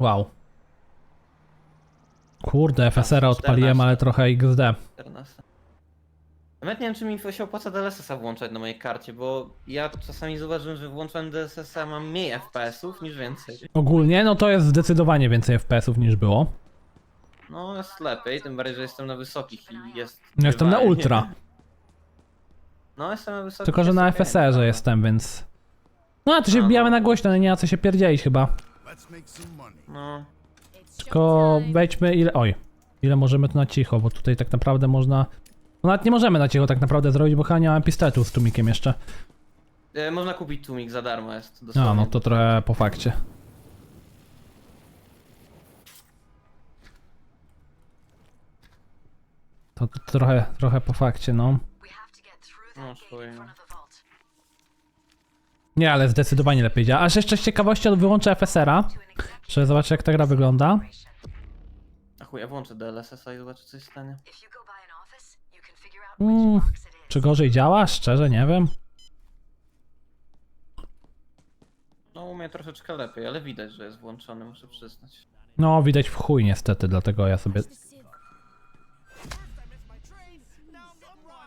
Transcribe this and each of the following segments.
Wow. Kurde, FSR-a odpaliłem, 14. ale trochę XD. 14. Nawet nie wiem, czy mi się opłaca DLSS-a włączać na mojej karcie, bo ja czasami zauważyłem, że włączając DLSS-a mam mniej FPS-ów niż więcej. Ogólnie, no to jest zdecydowanie więcej FPS-ów niż było. No, jest lepiej, tym bardziej, że jestem na wysokich i jest... Jestem na ultra, No, jestem na wysokich. tylko że jest na okej, FSR-ze no. jestem, więc... No, a to się No, wbijamy no. na głośno, ale nie ma co się pierdzielić chyba. Let's make some money. No, Tylko wejdźmy ile... Oj. Ile możemy tu na cicho, bo tutaj tak naprawdę można... No nawet nie możemy na cicho tak naprawdę zrobić, bo chyba nie mam pistoletu z tłumikiem jeszcze. e, można kupić tłumik za darmo, jest dosłownie. A, no to trochę po fakcie. To, to trochę, trochę po fakcie, no. No, no. Nie, ale zdecydowanie lepiej działa. Aż jeszcze z ciekawości od wyłączę FSR-a, żeby zobaczyć jak ta gra wygląda. A chuj, ja włączę DLSS-a i zobaczę, co się stanie. Mm, czy gorzej działa? Szczerze, nie wiem. No, u mnie troszeczkę lepiej, ale widać, że jest włączony, muszę przyznać. No, widać w chuj niestety, dlatego ja sobie...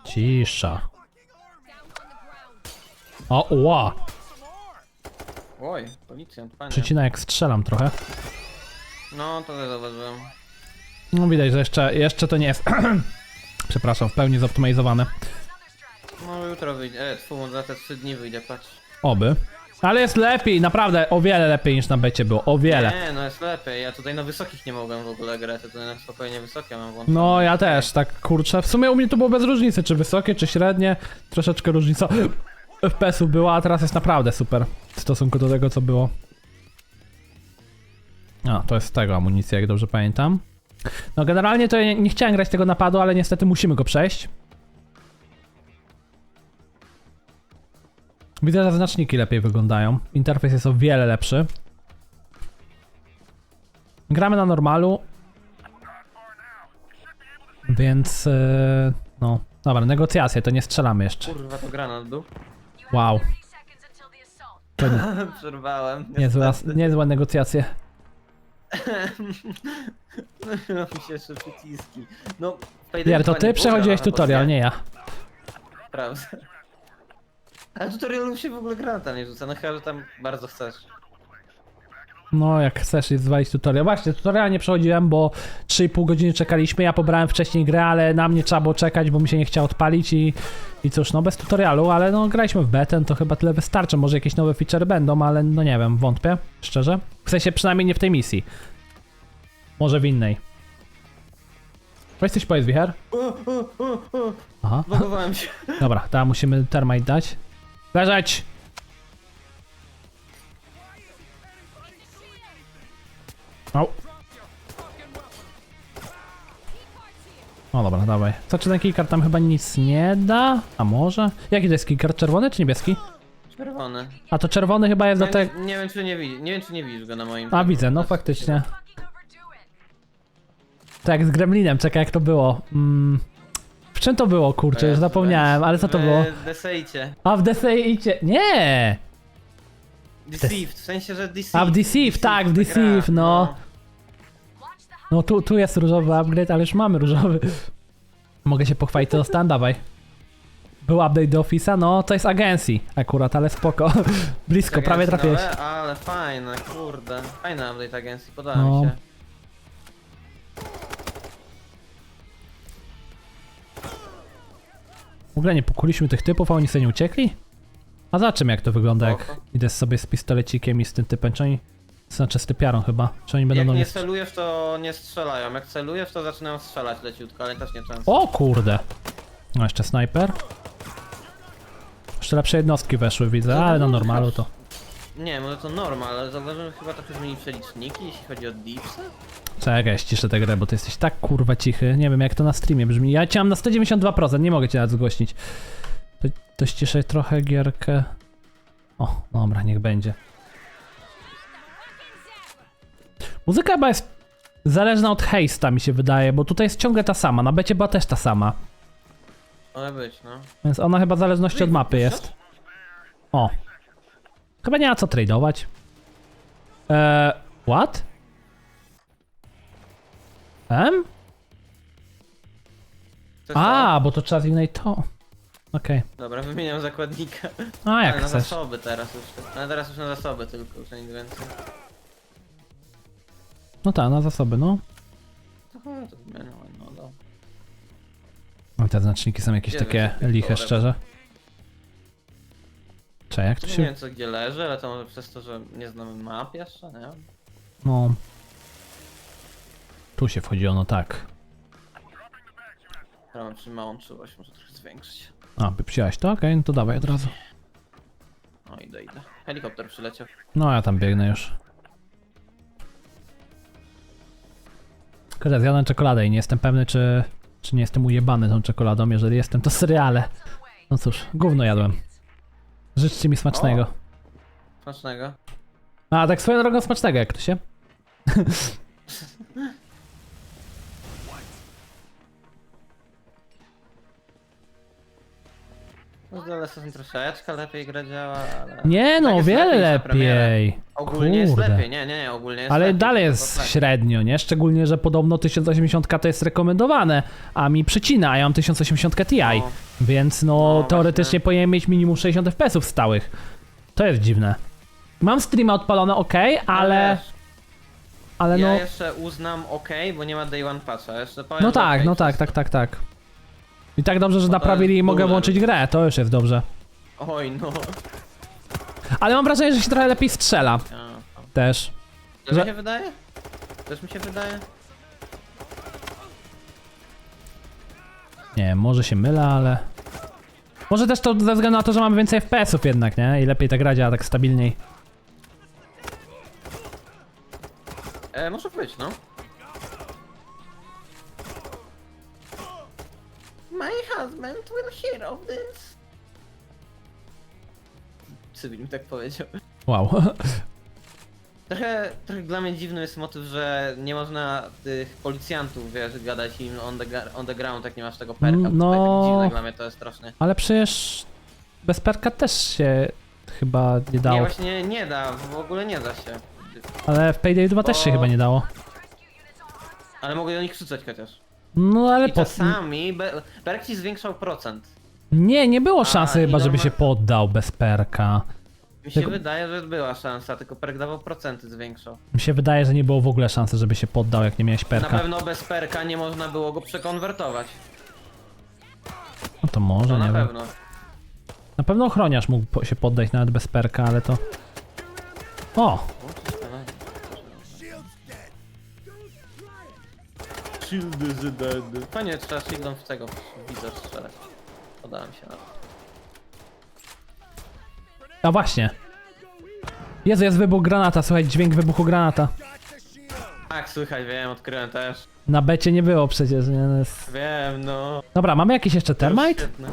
Cisza. O, ła! Oj, policjant, panie. Przycina jak strzelam trochę. No, to też zauważyłem. No widać, że jeszcze, jeszcze to nie jest... Przepraszam, w pełni zoptymalizowane. No, jutro wyjdzie, e, tfu, za te trzy dni wyjdzie, patrz. Oby. Ale jest lepiej, naprawdę, o wiele lepiej niż na becie było, o wiele. Nie, no jest lepiej, ja tutaj na wysokich nie mogłem w ogóle grać, ja tutaj na spokojnie wysokie mam włączone. No ja też, tak kurczę. W sumie u mnie to było bez różnicy, czy wysokie, czy średnie. Troszeczkę różnica FPS-ów była, a teraz jest naprawdę super w stosunku do tego, co było. A, to jest z tego amunicja, jak dobrze pamiętam. No generalnie to ja nie, nie chciałem grać tego napadu, ale niestety musimy go przejść. Widzę, że znaczniki lepiej wyglądają. Interfejs jest o wiele lepszy. Gramy na normalu, więc, yy, no, dobra, negocjacje, to nie strzelamy jeszcze. Kurwa, to był. Wow, to nie, Przerwałem. niezła, niezłe negocjacje. No mi się jeszcze przyciski. No, Pier, to ty przechodziłeś tutorial, nie ja. Prawda. Ale tutorialów się w ogóle granata nie rzuca, no chyba, że tam bardzo chcesz. No, jak chcesz zwalić tutorial. Właśnie, tutorial nie przechodziłem, bo 3,5 godziny czekaliśmy. Ja pobrałem wcześniej grę, ale na mnie trzeba było czekać, bo mi się nie chciało odpalić i, i cóż, no bez tutorialu, ale no graliśmy w betę, to chyba tyle wystarczy. Może jakieś nowe feature będą, ale no nie wiem, wątpię, szczerze. W sensie przynajmniej nie w tej misji. Może w innej. Weź coś powiedz, Wicher. Aha. bagowałem się. Dobra, teraz musimy termite dać. Leżeć! Au. O dobra, dawaj. Co czy ten keycard tam chyba nic nie da? A może? Jaki to jest keycard? Czerwony czy niebieski? Czerwony. A to czerwony chyba jest do Nie, tego... nie, wiem czy nie widzisz, nie wiem czy nie widzisz go na moim. A widzę, no faktycznie. Tak z Gremlinem, czekaj jak to było. Mm. W czym to było, kurczę, już zapomniałem, ale co to było? W Desejcie. A w Deceicie... Nie! Deceived, w sensie, że Deceived. A w Deceive, tak, w Deceive, gra, no. No tu, tu jest różowy upgrade, ale już mamy różowy. Mogę się pochwalić, to dostałem, dawaj. Był update do Office'a, no to jest agencji akurat, ale spoko. Blisko, prawie trafiłeś. nowe, Ale fajne, kurde. Fajny update agencji, podoba No. mi się. W ogóle nie pokuliśmy tych typów, a oni sobie nie uciekli? A za czym jak to wygląda, jak Spoko. idę sobie z pistolecikiem i z tym typem, czy oni... Znaczy z typiarą chyba, czy oni będą Jak do nie celujesz, to nie strzelają. Jak celujesz, to zaczynają strzelać leciutko, ale też nie często. O kurde! No jeszcze snajper. Jeszcze lepsze jednostki weszły, widzę, ale na normalu to... Nie, może to normal, ale zauważyłem, że chyba trochę zmieni przeliczniki, jeśli chodzi o Deepsy. Czekaj, ściszę tę grę, bo ty jesteś tak kurwa cichy. Nie wiem jak to na streamie brzmi. Ja cię mam na 192%, nie mogę cię nawet zgłośnić. To, ściszę trochę gierkę. O, dobra, niech będzie. Muzyka chyba jest zależna od hejsta, mi się wydaje, bo tutaj jest ciągle ta sama. Na becie była też ta sama. Może być, no. Więc ona chyba w zależności od mapy jest. O. Chyba nie ma co tradeować. Eee, what? M? To A, bo to trzeba zwignąć to. Okej. Dobra, wymieniam zakładnika. A, jak Ale na chcesz. zasoby teraz już. Ale teraz już na zasoby tylko, już nic więcej. No tak, na zasoby, no. Chyba to wymieniam, no dobra. O, te znaczniki są jakieś takie liche, szczerze. Cześć, jak to Nie się... wiem co gdzie leży, ale to może przez to, że nie znamy map jeszcze, nie. No... Tu się wchodziło, no tak. Ja mam przy małą czułość, może trochę zwiększyć. A, wypsiłaś to? Okej, no to dawaj od razu. No idę, idę. Helikopter przyleciał. No, ja tam biegnę już. Kurde, zjadłem czekoladę i nie jestem pewny, czy, czy nie jestem ujebany tą czekoladą. Jeżeli jestem, to seriale. No cóż, gówno jadłem. Życzcie mi smacznego. Smacznego. A, tak swoją drogą smacznego, jak to się? No z DLS-em troszeczkę lepiej gra działa, ale... Nie Tak no, o jest wiele lepiej niż na premierę. lepiej. Ogólnie jest Kurde. lepiej, nie, nie, nie, ogólnie jest Ale lepiej. dalej tylko jest tak. średnio, nie? Szczególnie, że podobno 1080 to jest rekomendowane, a mi przycina, a ja mam 1080 Ti. No. Więc no, No, teoretycznie właśnie. powinien mieć minimum 60 fps stałych. To jest dziwne. Mam streama odpalone ok, ale, wiesz, ale ja no. jeszcze uznam ok, bo nie ma day one patcha, jeszcze powiem, No że tak, okej, no tak, wszystko. tak, tak, tak. I tak dobrze, że No naprawili i mogę włączyć grę, to już jest dobrze. Oj, no. Ale mam wrażenie, że się trochę lepiej strzela też. to Że- mi się wydaje? Też mi się wydaje? Nie wiem, może się mylę, ale... Może też to ze względu na to, że mamy więcej FPS-ów jednak, nie? I lepiej ta gra działa tak stabilniej. E, może być, no. Husband will hear of this. Cywil mi tak powiedział. Wow. Trochę, trochę dla mnie dziwny jest motyw, że nie można tych policjantów, wiesz, gadać im on the, on the ground, jak nie masz tego perka. No. Tak dziwne dla mnie to jest strasznie. Ale przecież bez perka też się chyba nie Nie, dało. właśnie nie da, w ogóle nie da się. Ale w Payday 2 też się Bo- chyba nie dało. Ale mogę do nich krzyczeć chociaż. No ale I po... czasami be- perk ci zwiększał procent. Nie, nie było szansy i chyba, żeby norma- się poddał bez perka. Mi się Tylko- wydaje, że była szansa, tylko perk dawał procenty zwiększał. Mi się wydaje, że nie było w ogóle szansy, żeby się poddał, jak nie miałeś Na perka. pewno bez perka nie można było go przekonwertować. No to może, To nie na wiem. pewno. Na pewno ochroniarz mógł po- się poddać nawet bez perka, ale to... O! Shield is dead. Panie, trzeba shieldem w tego widza strzelać. Podałem się na to. A właśnie. Jezu, jest wybuch granata, słuchaj, dźwięk wybuchu granata. Tak, słychać, wiem, odkryłem też. Na becie nie było przecież, nie? No jest... Wiem, no. Dobra, mamy jakiś jeszcze To jest termite? świetne.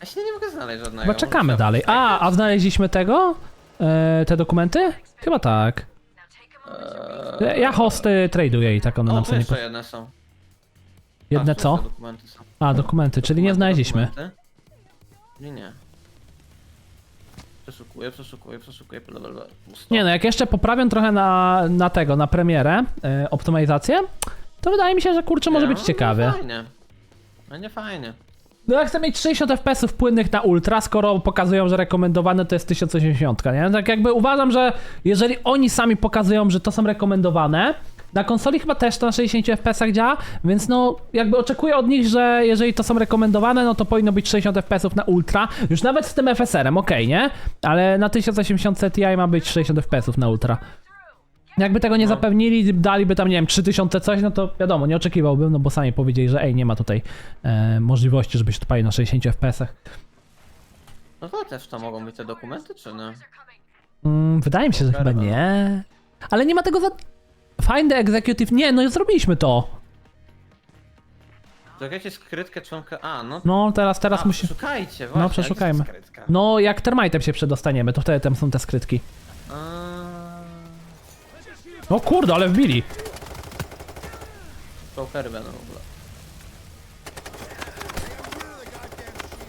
Ja się nie mogę znaleźć żadnego. Chyba czekamy Muszę- dalej. A, a znaleźliśmy tego? E, te dokumenty? Chyba tak. Eee, Ja hosty traduję i tak one O, nam tu sobie nie... jeszcze jedne są. Jedne A, tu co? jeszcze Dokumenty są. A, dokumenty, czyli nie Dokumenty, znaleźliśmy. dokumenty. Nie, nie. Przeszukuję, przeszukuję, przeszukuję. Pusto. Nie no, jak jeszcze poprawią trochę na, na tego, na premierę, e, optymalizację, to wydaje mi się, że kurczę może być No, ciekawie. No fajnie. Będzie fajnie. No ja chcę mieć 60 fps płynnych na ultra, skoro pokazują, że rekomendowane to jest 1080, nie? Tak jakby uważam, że jeżeli oni sami pokazują, że to są rekomendowane, na konsoli chyba też to na 60 fps działa, więc no jakby oczekuję od nich, że jeżeli to są rekomendowane, no to powinno być 60 fps na ultra, już nawet z tym FSR-em, okej, nie? Ale na 1080 Ti ma być 60 fps na ultra. Jakby tego nie No. zapewnili, daliby tam, nie wiem, 3000 coś, no to wiadomo, nie oczekiwałbym, no bo sami powiedzieli, że ej, nie ma tutaj e, możliwości, żeby się to palił na 60 fps. No to też to mogą być te dokumenty, czy nie? Mm, wydaje mi się, że chyba nie. Ale nie ma tego za... Find the executive... Nie, no zrobiliśmy to. Jakieś skrytkę członka... A, no... No, teraz, teraz A, musi... Szukajcie, właśnie. przeszukajmy. jak jest skrytka? No, jak termitem się przedostaniemy, to wtedy tam są te skrytki. A... O kurde, ale wbili. Jokery będą w ogóle.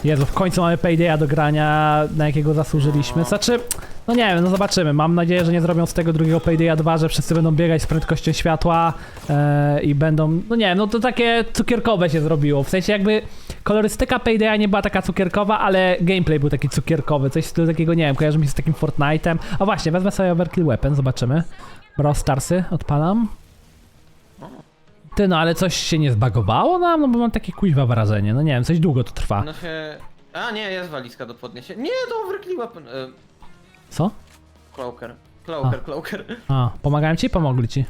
Jezu, w końcu mamy Paydaya do grania, na jakiego zasłużyliśmy. No. Znaczy, No nie wiem, no zobaczymy. Mam nadzieję, że nie zrobią z tego drugiego Paydaya 2, że wszyscy będą biegać z prędkością światła e, i będą, no nie wiem, no to takie cukierkowe się zrobiło. W sensie jakby kolorystyka Paydaya nie była taka cukierkowa, ale gameplay był taki cukierkowy. Coś stylu takiego, nie wiem, kojarzy mi się z takim Fortnite'em. A właśnie, wezmę sobie Overkill Weapon, zobaczymy. Brawl Starsy, odpalam. Ty, no ale coś się nie zbagowało nam? No bo mam takie kuźwa wrażenie. No nie wiem, coś długo to trwa. No się... A nie, jest walizka do podniesienia. Nie, to overkill weapon. E, Co? cloaker. Cloaker, cloaker. A, pomagałem ci? Pomogli ci.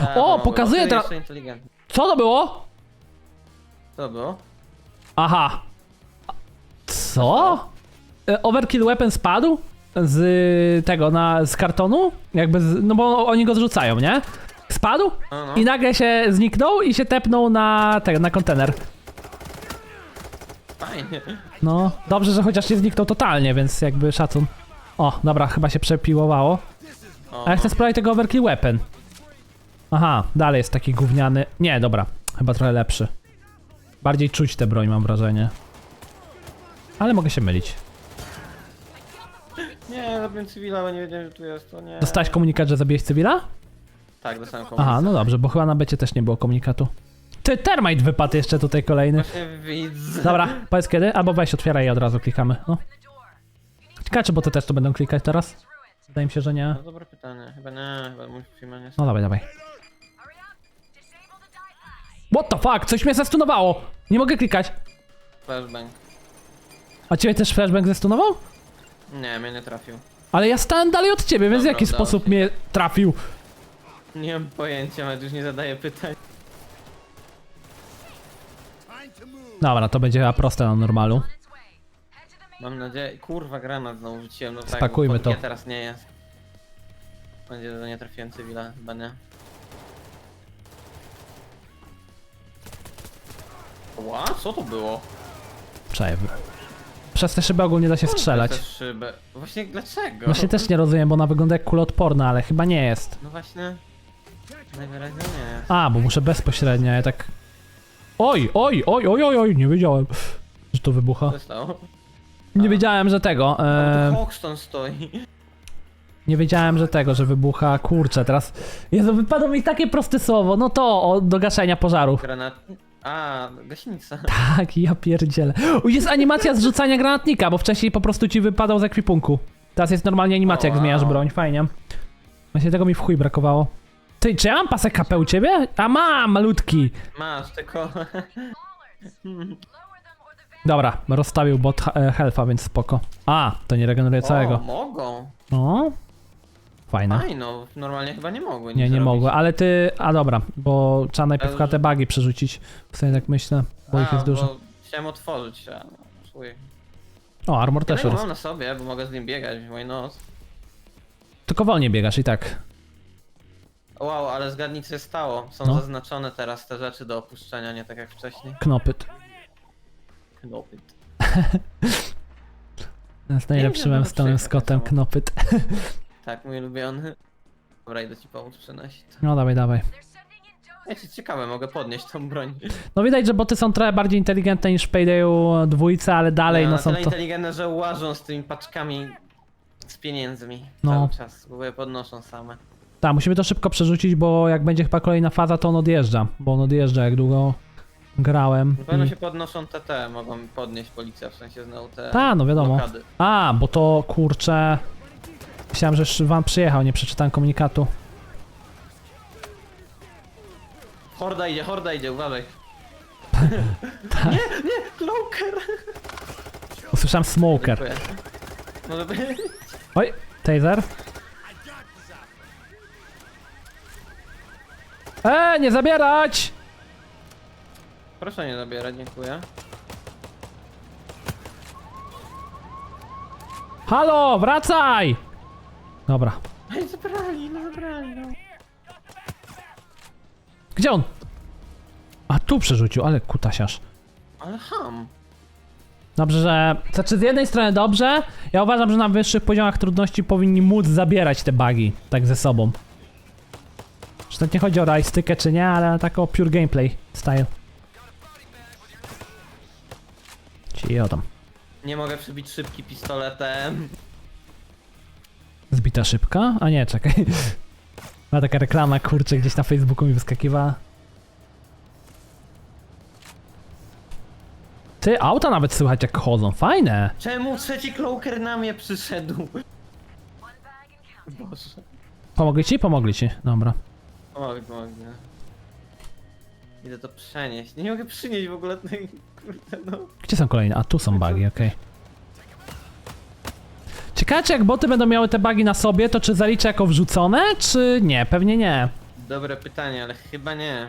A, O, pomogło. pokazuje inteligentny. Co to było? Co to było? Aha. Co? E, Overkill Weapon spadł z tego, na, z kartonu? Jakby, z, no bo oni go zrzucają, nie? Spadł No, no. i nagle się zniknął i się tepnął na tego, na kontener. Fajnie. No, dobrze, że chociaż nie zniknął totalnie, więc jakby szacun. O, dobra, chyba się przepiłowało. O, A ja chcę sprawdzić tego Overkill Weapon. Aha, dalej jest taki gówniany. Nie, dobra, chyba trochę lepszy. Bardziej czuć tę broń, mam wrażenie. Ale mogę się mylić. Nie, zabiłem cywila, bo nie wiedziałem, że tu jest, to nie. Dostałeś komunikat, że zabiłeś cywila? Tak, dostałem komunikat. Aha, no dobrze, bo chyba na becie też nie było komunikatu. Ty, termite wypadł jeszcze tutaj kolejny. Właśnie widzę. Dobra, powiedz kiedy, albo weź otwieraj i od razu klikamy, no. Ciekawe, czy boty też to będą klikać teraz? Wydaje mi się, że nie. No dobre pytanie. Chyba nie, chyba mój film nie No dawaj, dawaj. What the fuck? Coś mnie zestunowało! Nie mogę klikać. Flashbang. A ciebie też flashbang zestunował? Nie, mnie nie trafił. Ale ja stałem dalej od ciebie, więc w Dobra, jaki udało sposób się. mnie trafił? Nie mam pojęcia, nawet już nie zadaję pytań. Dobra, to będzie chyba proste na normalu. Mam nadzieję. Kurwa, granat znowu rzuciłem. No tak, Spakujmy bo to. Teraz nie jest. Będzie, że nie trafiłem cywila, chyba nie. Ła, co to było? Przejaw. Przez te szyby ogólnie da się strzelać. Te szybę. Właśnie dlaczego? Właśnie też nie rozumiem, bo ona wygląda jak kuloodporna, ale chyba nie jest. No właśnie. Najwyraźniej nie jest. A, bo muszę bezpośrednio, ja tak... Oj, oj, oj, oj, oj, oj, nie wiedziałem, że to wybucha. Nie wiedziałem, że tego, e, Hoxton stoi. nie wiedziałem, że tego, że wybucha, kurczę, teraz... Jezu, wypadło mi takie proste słowo, no to, o, do gaszenia pożarów. Granat. A, gaśnica. Tak, ja pierdzielę. Jest animacja zrzucania granatnika, bo wcześniej po prostu ci wypadał z ekwipunku. Teraz jest normalnie animacja, jak O, zmieniasz wow. broń, fajnie. Właśnie tego mi w chuj brakowało. Ty, czy ja mam pasek KP u ciebie? A mam, malutki. Masz, tylko... Dobra, rozstawił bot e, health'a, więc spoko. A, to nie regeneruje O, całego. mogą. No. Fajne. Fajno, normalnie chyba nie mogły Nie, nic nie zrobić. mogło, ale ty... A dobra, bo trzeba najpierw Ale- te bugi przerzucić. W sumie tak myślę, bo ich A, jest dużo. Bo chciałem otworzyć, a... Chuj. O, armor Ja też rósł. mam na sobie, bo mogę z nim biegać, why not? Tylko wolniej biegasz i tak. Wow, ale zgadnij co się stało. Są No. zaznaczone teraz te rzeczy do opuszczenia, nie tak jak wcześniej. Knopyt. Knopyt. Z najlepszym wiem, M. Stonem przykre Scottem są. knopyt. Tak, mój ulubiony. Dobra, idę ci pomóc przynosić. No dawaj, dawaj. Ja ci ciekawe, mogę podnieść tą broń. No widać, że boty są trochę bardziej inteligentne niż w Paydayu dwójce, ale dalej no, no są to... inteligentne, że łażą z tymi paczkami z pieniędzmi No. cały czas, bo je podnoszą same. Tak, musimy to szybko przerzucić, bo jak będzie chyba kolejna faza, to on odjeżdża. Bo on odjeżdża, jak długo grałem. Na pewno I... się podnoszą te, te, mogą podnieść policja, w sensie znowu te Ta, no wiadomo. blokady. A, bo to kurczę... Myślałem, że wam przyjechał, nie przeczytałem komunikatu. Horda idzie, horda idzie, uważaj. Tak. Nie, nie, Cloaker! Usłyszałem smoker. Dziękuję. Może być. Oj, taser. E, nie zabierać! Proszę nie zabierać, dziękuję. Halo, wracaj! Dobra. Ej, zabrali, no zabrali, no. Gdzie on? A tu przerzucił, ale kutasiarz. Ale ham. Dobrze, że. Znaczy, z jednej strony dobrze. Ja uważam, że na wyższych poziomach trudności powinni móc zabierać te bugi tak ze sobą. Że to nie chodzi o rajstykę czy nie, ale tak o pure gameplay style. Ci tam. Nie mogę przebić szybki pistoletem. Zbita szybka? A nie, czekaj. Ma taka reklama, kurczę, gdzieś na Facebooku mi wyskakiwała. Ty, auta nawet słychać jak chodzą, fajne. Czemu trzeci cloaker na mnie przyszedł? Boże. Pomogli ci? Pomogli ci, dobra. Mogę, mogę. Idę to przenieść. Nie mogę przynieść w ogóle tej... Kurde no. Gdzie są kolejne? A tu są bugi, okej. Ciekawe, czy jak boty będą miały te bugi na sobie, to czy zaliczę jako wrzucone, czy nie? Pewnie nie. Dobre pytanie, ale chyba nie.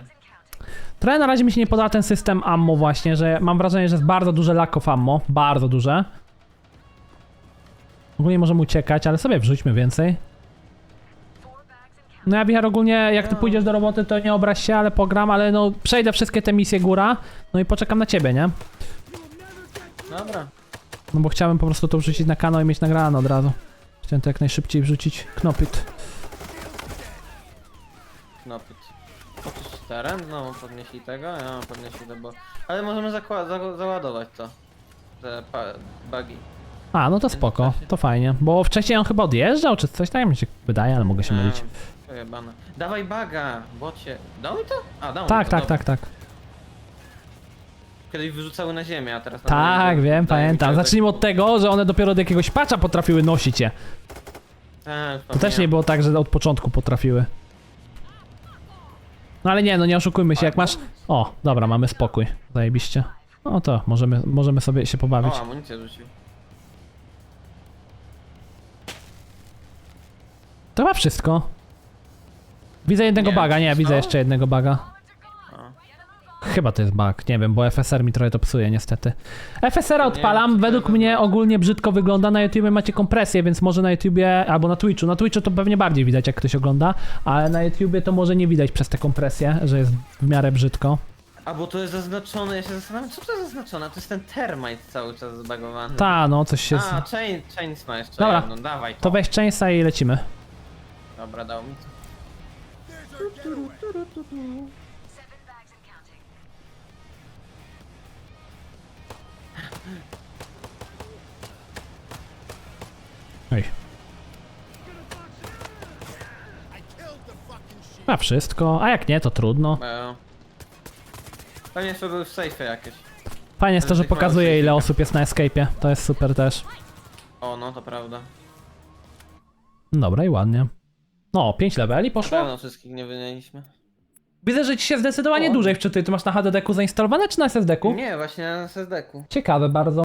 Trochę na razie mi się nie podoba ten system ammo właśnie, że mam wrażenie, że jest bardzo duże lack of ammo, bardzo duże. Ogólnie możemy uciekać, ale sobie wrzućmy więcej. No ja wicher ogólnie, jak ty pójdziesz do roboty, to nie obraź się, ale pogram, ale no przejdę wszystkie te misje góra, no i poczekam na ciebie, nie? Dobra. No bo chciałem po prostu to wrzucić na kanał i mieć nagrane od razu. Chciałem to jak najszybciej wrzucić. Knopit. Knopit. Oczyść teren, no podnieśli tego, ja podnieśli to, bo... Ale możemy zakła- za załadować to. Te pa- bugi. A, no to spoko, to fajnie. Bo wcześniej on chyba odjeżdżał, czy coś tak mi się wydaje, ale mogę się mylić. Pojebane. Dawaj baga, bocie. Dał mi to? A, dał mi Tak, to, tak, dobra. tak, tak. Kiedyś wyrzucały na ziemię, a teraz... na Tak, wiem, daje mi pamiętam. czegoś. Zacznijmy od tego, że one dopiero od jakiegoś patcha potrafiły nosić je. Tak, To też nie było tak, że od początku potrafiły. No ale nie, no nie oszukujmy się, jak masz... O, dobra, mamy spokój. Zajebiście. No to możemy, możemy sobie się pobawić. O, amunicję rzucił. To chyba wszystko. Widzę jednego Nie, baga, nie, widzę jeszcze jednego baga. Chyba to jest bug, nie wiem, bo FSR mi trochę to psuje niestety. FSR odpalam, według mnie ogólnie brzydko wygląda, na YouTubie macie kompresję, więc może na YouTubie, albo na Twitchu, na Twitchu to pewnie bardziej widać jak ktoś ogląda, ale na YouTubie to może nie widać przez tę kompresję, że jest w miarę brzydko. A bo to jest zaznaczone, ja się zastanawiam, co to jest zaznaczone? To jest ten termite cały czas zbagowany. Ta, no coś się... A, Z... chain, chain ma jeszcze Dobra. jedną, dawaj to. To weź częsta i lecimy. Dobra, dał mi to. A wszystko, a jak nie, to trudno. Pewnie jeszcze były w safe jakieś. Fajnie jest to, że pokazuje ile osób jest na escape'ie, to jest super też. O, no to prawda. Dobra i ładnie. No, 5 leveli Na poszło? pewno wszystkich nie wymieniliśmy. Widzę, że ci się zdecydowanie O. dłużej wczytuje. Ty masz na HDD-ku zainstalowane czy na SSD-ku? Nie, właśnie na SSD-ku. Ciekawe bardzo.